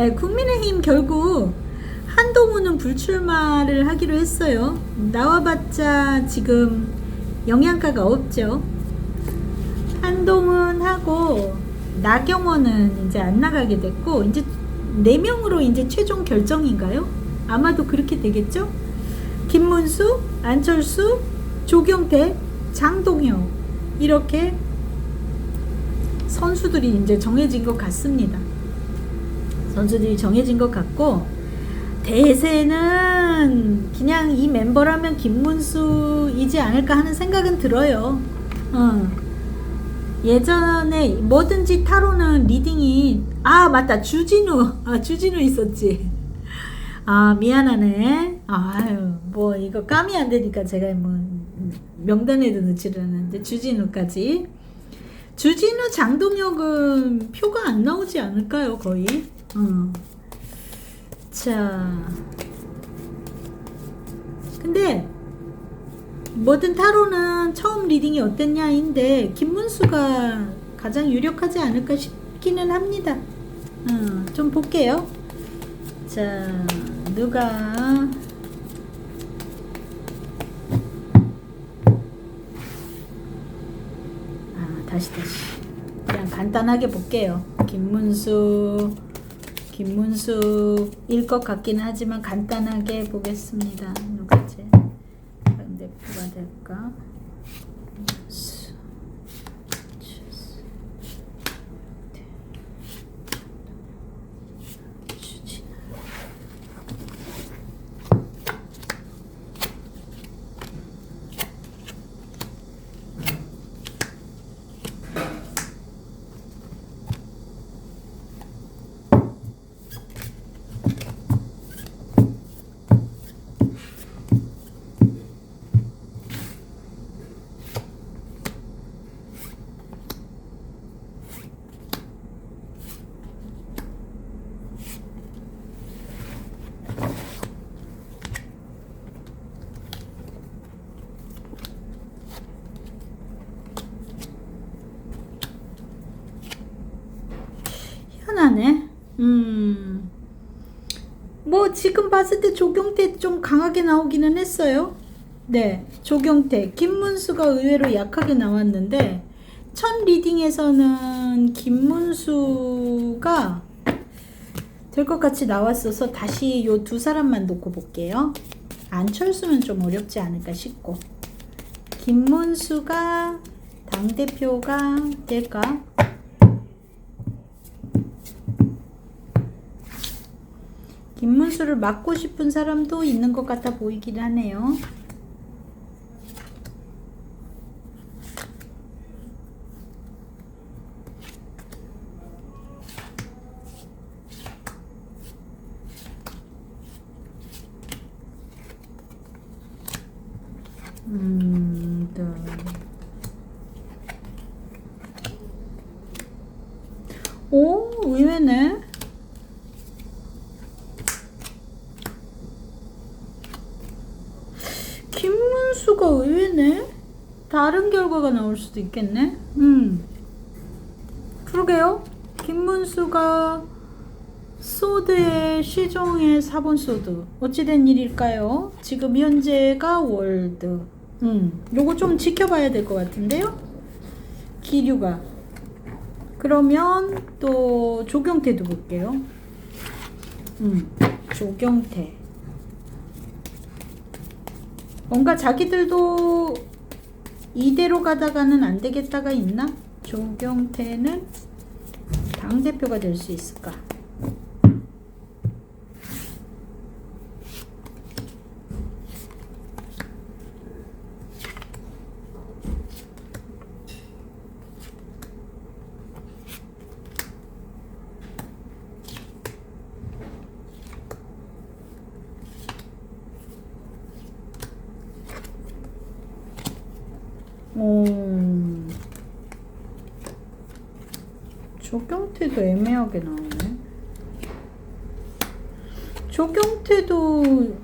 예, 국민의힘 결국 한동훈은 불출마를 하기로 했어요. 나와봤자 지금 영양가가 없죠. 한동훈하고 나경원은 이제 안 나가게 됐고 이제 네 명으로 이제 최종 결정인가요? 아마도 그렇게 되겠죠? 김문수, 안철수, 조경태, 장동영 이렇게 선수들이 이제 정해진 것 같습니다. 선수들이 정해진 것 같고 대세는 그냥 이 멤버라면 김문수이지 않을까 하는 생각은 들어요. 어. 예전에 뭐든지 타로는 리딩이 아 맞다. 주진우. 아 주진우 있었지. 아 미안하네. 아유 뭐 이거 까미 안 되니까 제가 뭐 명단에도 넣지를 않았는데 주진우까지. 주진우 장동혁은 표가 안 나오지 않을까요 거의 어. 자 근데 뭐든 타로는 처음 리딩이 어땠냐인데 김문수가 가장 유력하지 않을까 싶기는 합니다. 어, 좀 볼게요. 자, 누가 아, 다시 다시 그냥 간단하게 볼게요. 김문수 김문수일 것 같기는 하지만 간단하게 보겠습니다. 누가지? 대표가 될까? 수, 주스, 대, 주진아. 희한 하네. 음. 뭐 지금 봤을 때 조경태 좀 강하게 나오기는 했어요. 네, 조경태, 김문수가 의외로 약하게 나왔는데 첫 리딩에서는 김문수가 될 것 같이 나왔어서 다시 요 두 사람만 놓고 볼게요. 안철수는 좀 어렵지 않을까 싶고 김문수가 당 대표가 될까? 김문수를 맡고 싶은 사람도 있는 것 같아 보이긴 하네요. 음, 네. 오, 의외네. 김문수가 의외네. 다른 결과가 나올 수도 있겠네. 음. 그러게요. 김문수가 소드의 시종의 4번 소드. 어찌된 일일까요? 지금 현재가 월드. 음. 요거 좀 지켜봐야 될 것 같은데요. 기류가. 그러면 또 조경태도 볼게요. 음. 조경태. 뭔가 자기들도 이대로 가다가는 안 되겠다가 있나? 조경태는 당대표가 될 수 있을까? 오. 조경태도 애매하게 나오네. 조경태도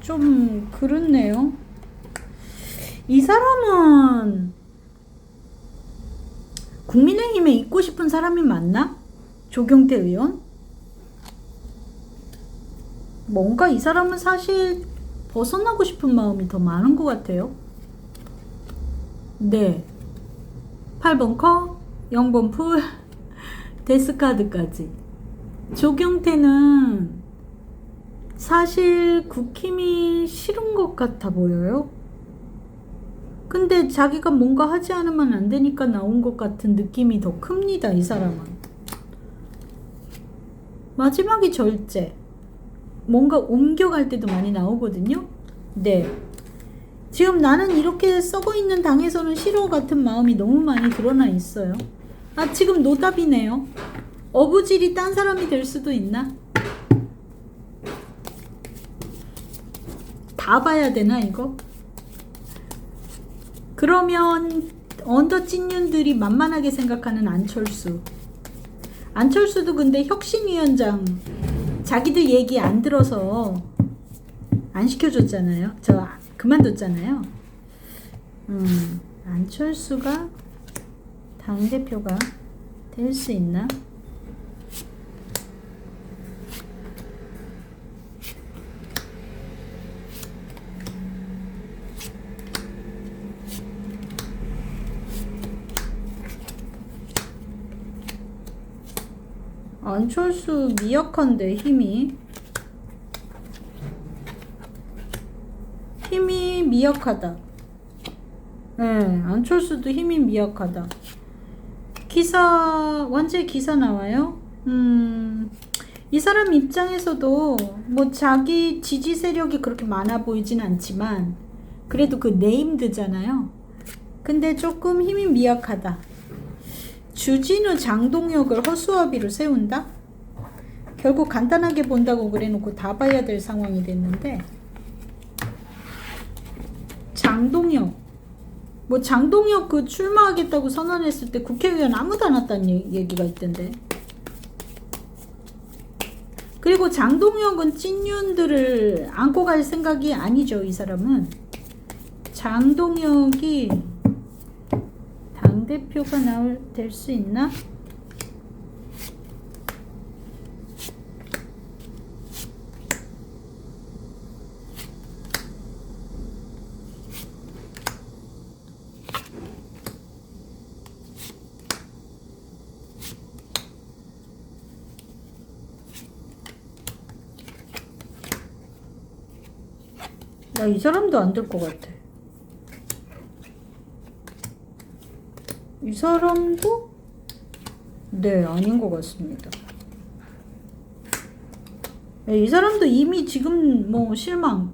좀 그렇네요. 이 사람은 국민의힘에 있고 싶은 사람이 맞나? 조경태 의원? 뭔가 이 사람은 사실 벗어나고 싶은 마음이 더 많은 것 같아요. 네. 8번 커, 0번 풀, 데스카드까지. 조경태는 사실 국힘이 싫은 것 같아 보여요. 근데 자기가 뭔가 하지 않으면 안 되니까 나온 것 같은 느낌이 더 큽니다, 이 사람은. 마지막이 절제. 뭔가 옮겨갈 때도 많이 나오거든요. 네. 지금 나는 이렇게 썩어 있는 당에서는 싫어 같은 마음이 너무 많이 드러나 있어요. 아, 지금 노답이네요. 어부질이 딴 사람이 될 수도 있나? 다 봐야 되나, 이거? 그러면 언더 찐윤들이 만만하게 생각하는 안철수. 안철수도 근데 혁신위원장 자기들 얘기 안 들어서 안 시켜줬잖아요. 저 그만뒀잖아요. 음, 안철수가 당대표가 될 수 있나? 안철수 미약한데 힘이 힘이 미약하다. 네, 안철수도 힘이 미약하다. 기사 완제 기사 나와요. 음, 이 사람 입장에서도 뭐 자기 지지 세력이 그렇게 많아 보이진 않지만 그래도 그 네임드잖아요. 근데 조금 힘이 미약하다. 주진우 장동혁을 허수아비로 세운다? 결국 간단하게 본다고 그래놓고 다 봐야 될 상황이 됐는데 장동혁 뭐 장동혁 그 출마하겠다고 선언했을 때 국회의원 아무도 안 왔다는 얘- 얘기가 있던데 그리고 장동혁은 찐윤들을 안고 갈 생각이 아니죠 이 사람은 장동혁이 당대표가 나올 될 수 있나? 나이 사람도 안 될 것 같아. 이 사람도 네 아닌 것 같습니다. 네, 이 사람도 이미 지금 뭐 실망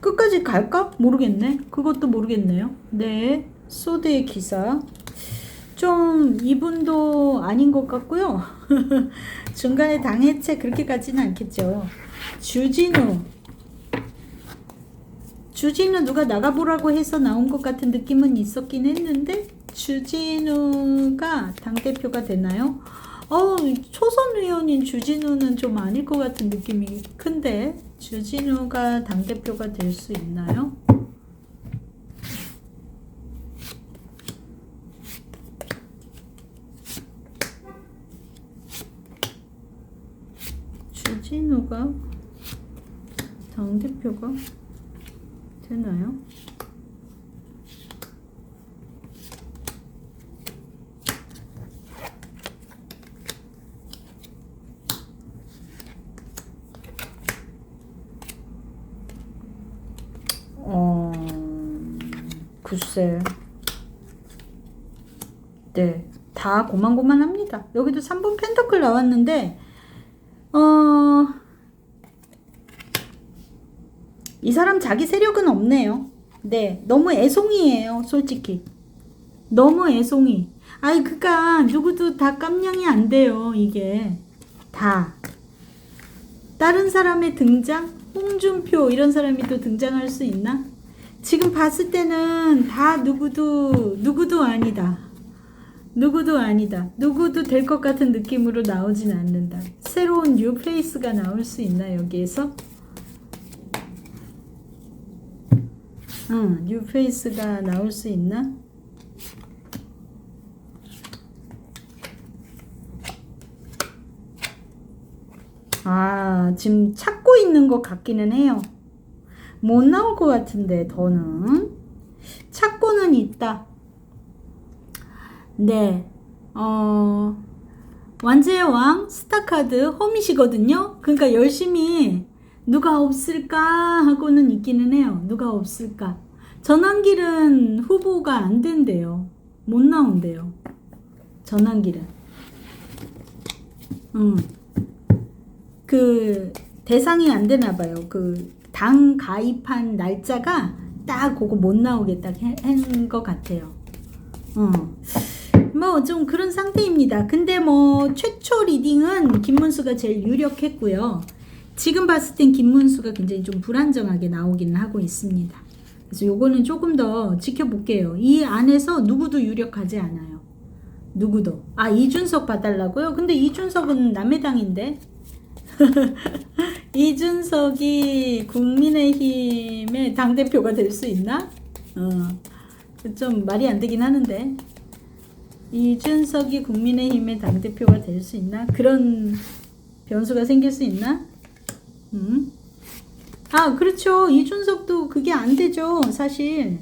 끝까지 갈까 모르겠네. 그것도 모르겠네요. 네 소드의 기사 좀 이분도 아닌 것 같고요. 중간에 당해체 그렇게 가지는 않겠죠. 주진우 주진우 누가 나가보라고 해서 나온 것 같은 느낌은 있었긴 했는데 주진우가 당대표가 되나요? 어, 초선 의원인 주진우는 좀 아닐 것 같은 느낌이 큰데 주진우가 당대표가 될 수 있나요? 주진우가 당대표가 되나요? 어, 글쎄. 네, 다 고만고만합니다. 여기도 3번 펜터클 나왔는데, 어, 이 사람 자기 세력은 없네요. 네, 너무 애송이에요, 솔직히. 너무 애송이. 아이, 그니까, 누구도 다 깜냥이 안 돼요, 이게. 다. 다른 사람의 등장? 홍준표, 이런 사람이 또 등장할 수 있나? 지금 봤을 때는 다 누구도, 누구도 아니다. 누구도 아니다. 누구도 될 것 같은 느낌으로 나오진 않는다. 새로운 뉴 페이스가 나올 수 있나, 여기에서? 응, 뉴 페이스가 나올 수 있나? 아, 지금 찾고 있는 것 같기는 해요. 못 나올 것 같은데, 더는. 찾고는 있다. 네, 어, 완제의 왕, 스타카드, 홈이시거든요? 그러니까 열심히 누가 없을까 하고는 있기는 해요. 누가 없을까. 전환길은 후보가 안 된대요. 못 나온대요. 전환길은. 음. 그 대상이 안 되나 봐요. 그 당 가입한 날짜가 딱 그거 못 나오게 딱 한것 같아요. 어. 뭐좀 그런 상태입니다. 근데 뭐 최초 리딩은 김문수가 제일 유력했고요. 지금 봤을 땐 김문수가 굉장히 좀 불안정하게 나오기는 하고 있습니다. 그래서 요거는 조금 더 지켜볼게요. 이 안에서 누구도 유력하지 않아요. 누구도. 아, 이준석 봐달라고요? 근데 이준석은 남의 당인데? 이준석이 국민의힘의 당대표가 될 수 있나? 어, 좀 말이 안 되긴 하는데. 이준석이 국민의힘의 당대표가 될 수 있나? 그런 변수가 생길 수 있나? 음? 아, 그렇죠. 이준석도 그게 안 되죠, 사실.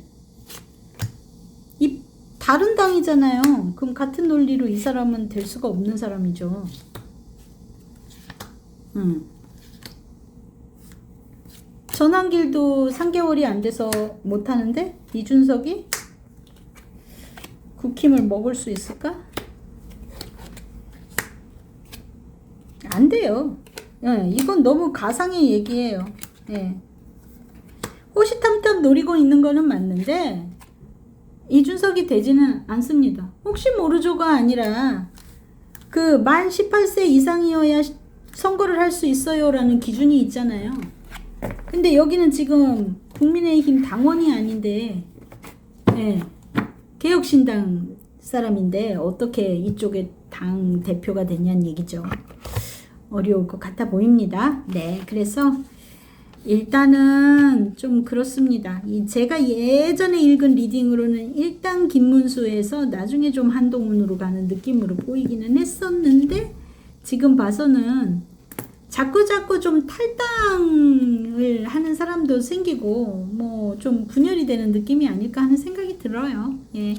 이 다른 당이잖아요. 그럼 같은 논리로 이 사람은 될 수가 없는 사람이죠. 음. 전환길도 3개월이 안 돼서 못 하는데 이준석이 국힘을 먹을 수 있을까? 안 돼요. 예, 이건 너무 가상의 얘기예요. 예. 호시탐탐 노리고 있는 거는 맞는데 이준석이 되지는 않습니다. 혹시 모르죠가 아니라 그 만 18세 이상이어야 시- 선거를 할 수 있어요라는 기준이 있잖아요. 근데 여기는 지금 국민의힘 당원이 아닌데 예. 개혁신당 사람인데 어떻게 이쪽에 당 대표가 됐냐는 얘기죠. 어려울 것 같아 보입니다. 네, 그래서 일단은 좀 그렇습니다. 이 제가 예전에 읽은 리딩으로는 일단 김문수에서 나중에 좀 한동훈으로 가는 느낌으로 보이기는 했었는데 지금 봐서는 자꾸 자꾸 좀 탈당을 하는 사람도 생기고 뭐 좀 분열이 되는 느낌이 아닐까 하는 생각이 들어요. 예.